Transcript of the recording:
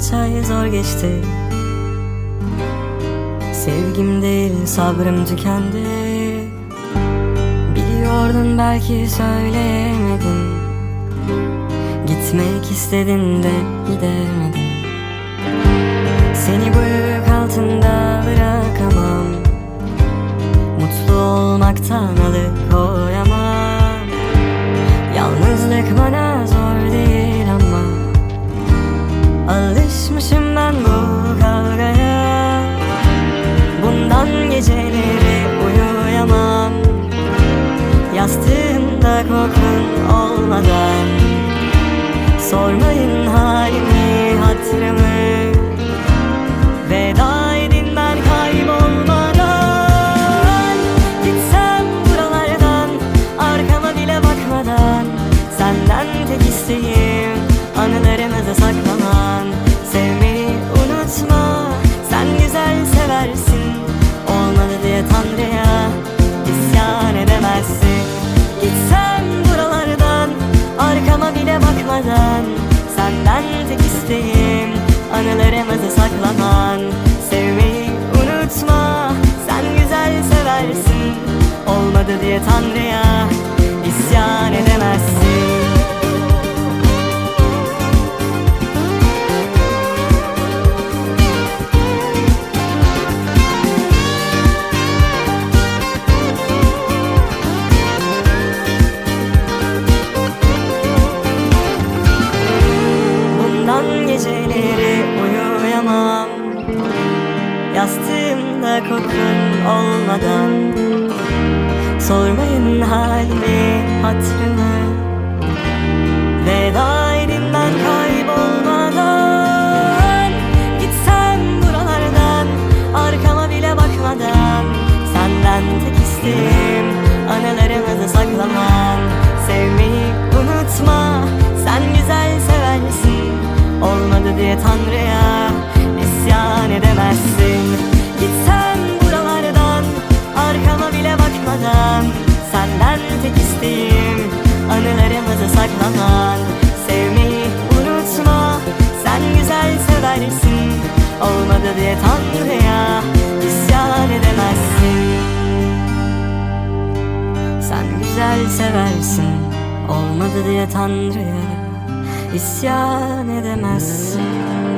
birkaç ay zor geçti. Sevgim değil sabrım tükendi. Biliyordun belki söyleyemedin Gitmek istedin de gidemedin Seni bu Ben bu kavgaya. Bundan geceleri uyuyamam. Yastığımda kokun olmadan. Sormayın halimi Olmadı diye Tanrı'ya isyan edemezsin. Bundan geceleri uyuyamam. Yastığımda kokun olmadan Sormayın halimi hatırımı Veda edin ben kaybolmadan Gitsem buralardan Arkama bile bakmadan. Senden tek isteğim Anılarımızı saklaman Saklaman Sevmeyi unutma Sen güzel seversin. Olmadı diye Tanrı'ya isyan edemezsin. Sen güzel seversin Olmadı diye Tanrı'ya isyan edemezsin